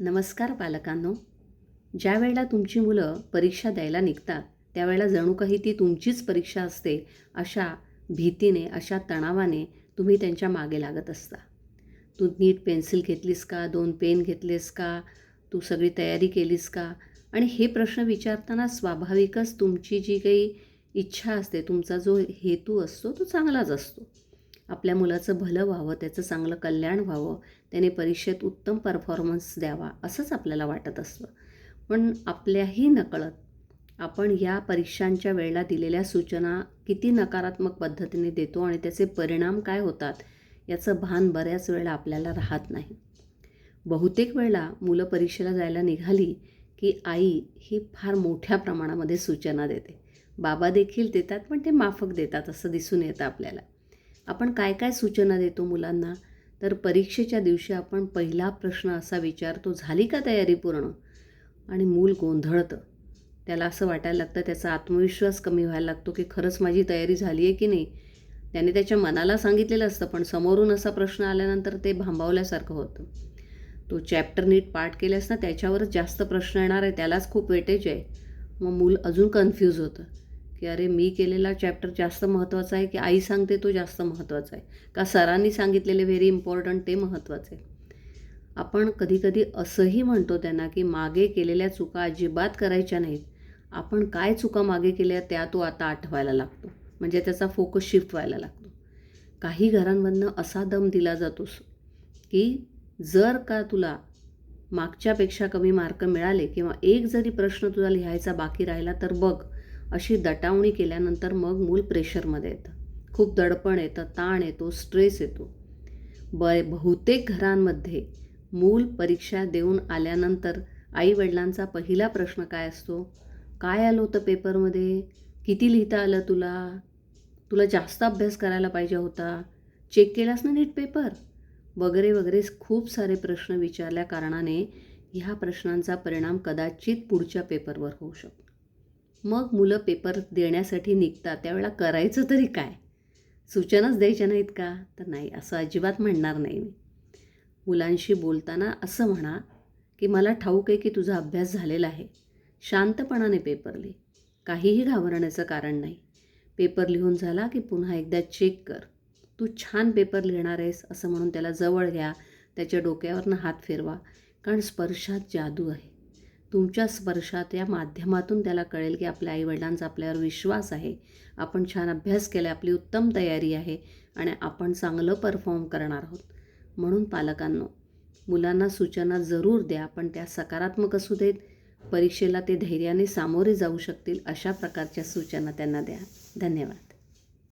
नमस्कार पालकांनो. ज्या वेळेला तुमची मुलं परीक्षा द्यायला निघतात त्यावेळेला जणू काही ती तुमचीच परीक्षा असते अशा भीतीने अशा तणावाने तुम्ही त्यांच्या मागे लागत असता. तू नीट पेन्सिल घेतलीस का? दोन पेन घेतलेस का? तू सगळी तयारी केलीस का? आणि हे प्रश्न विचारताना स्वाभाविकच तुमची जी काही इच्छा असते तुमचा जो हेतू असतो तो चांगलाच असतो. आपल्या मुलाचं भलं व्हावं त्याचं चांगलं कल्याण व्हावं त्याने परीक्षेत उत्तम परफॉर्मन्स द्यावा असंच आपल्याला वाटत असतं. पण आपल्याही नकळत आपण या परीक्षांच्या वेळेला दिलेल्या सूचना किती नकारात्मक पद्धतीने देतो आणि त्याचे परिणाम काय होतात याचं भान बऱ्याच वेळेला आपल्याला राहत नाही. बहुतेक वेळेला मुलं परीक्षेला जायला निघाली की आई ही फार मोठ्या प्रमाणामध्ये सूचना देते. बाबा देखील देतात पण ते माफक देतात असं दिसून येतं आपल्याला. आपण काय काय सूचना देतो मुलांना? तर परीक्षेच्या दिवशी आपण पहिला प्रश्न असा विचारतो झाली का तयारी पूर्ण? आणि मूल गोंधळतं. त्याला असं वाटायला लागतं त्याचा आत्मविश्वास कमी व्हायला लागतो की खरंच माझी तयारी झाली आहे की नाही? त्याने त्याच्या मनाला सांगितलेलं असतं पण समोरून असा प्रश्न आल्यानंतर ते भांबावल्यासारखं होतं. तो चॅप्टर नीट पाठ केल्यास ना त्याच्यावरच जास्त प्रश्न येणार आहे त्यालाच खूप वेटेज आहे. मग मूल अजून कन्फ्यूज होतं. की अरे मी केलेला चॅप्टर जास्त महत्त्वाचा आहे की आई सांगते तो जास्त महत्त्वाचा आहे? का सरांनी सांगितलेले व्हेरी इम्पॉर्टंट ते महत्त्वाचं आहे? आपण कधीकधी असंही म्हणतो त्यांना की मागे केलेल्या चुका अजिबात करायच्या नाहीत. आपण काय चुका मागे केल्या त्या तो आता आठवायला लागतो. म्हणजे त्याचा फोकस शिफ्ट व्हायला लागतो. काही घरांमधनं असा दम दिला जातोस की जर का तुला मागच्यापेक्षा कमी मार्क मिळाले किंवा एक जरी प्रश्न तुला लिहायचा बाकी राहिला तर बघ अशी दटावणी केल्यानंतर मग मूल प्रेशरमध्ये येतं. खूप दडपण येतं ताण येतो स्ट्रेस येतो. ब बहुतेक घरांमध्ये मूल परीक्षा देऊन आल्यानंतर आईवडिलांचा पहिला प्रश्न काय असतो? काय आलं होतं पेपरमध्ये? किती लिहिता आलं तुला? तुला जास्त अभ्यास करायला पाहिजे होता? चेक केलास ना नीट पेपर? वगैरे वगैरे खूप सारे प्रश्न विचारल्या कारणाने ह्या प्रश्नांचा परिणाम कदाचित पुढच्या पेपरवर होऊ शकतो. मग मुलं पेपर देण्यासाठी निघतात. त्यावेळेला करायचं तरी काय? सूचनाच द्यायच्या नाहीत का? तर नाही असं अजिबात म्हणणार नाही मी. मुलांशी बोलताना असं म्हणा की मला ठाऊक आहे की तुझा अभ्यास झालेला आहे. शांतपणाने पेपर लिह. काहीही घाबरण्याचं कारण नाही. पेपर लिहून झाला की पुन्हा एकदा चेक कर. तू छान पेपर लिहिणार आहेस असं म्हणून त्याला जवळ घ्या. त्याच्या डोक्यावरनं हात फिरवा. कारण स्पर्शात जादू आहे. तुमच्या स्पर्शात या माध्यमातून त्याला कळेल की आपल्या आईवडिलांचा आपल्यावर विश्वास आहे. आपण छान अभ्यास केला आपली उत्तम तयारी आहे आणि आपण चांगलं परफॉर्म करणार आहोत. म्हणून पालकांनो मुलांना सूचना जरूर द्या. पण त्या सकारात्मक असू देत परीक्षेला ते धैर्याने सामोरे जाऊ शकतील अशा प्रकारच्या सूचना त्यांना द्या. धन्यवाद.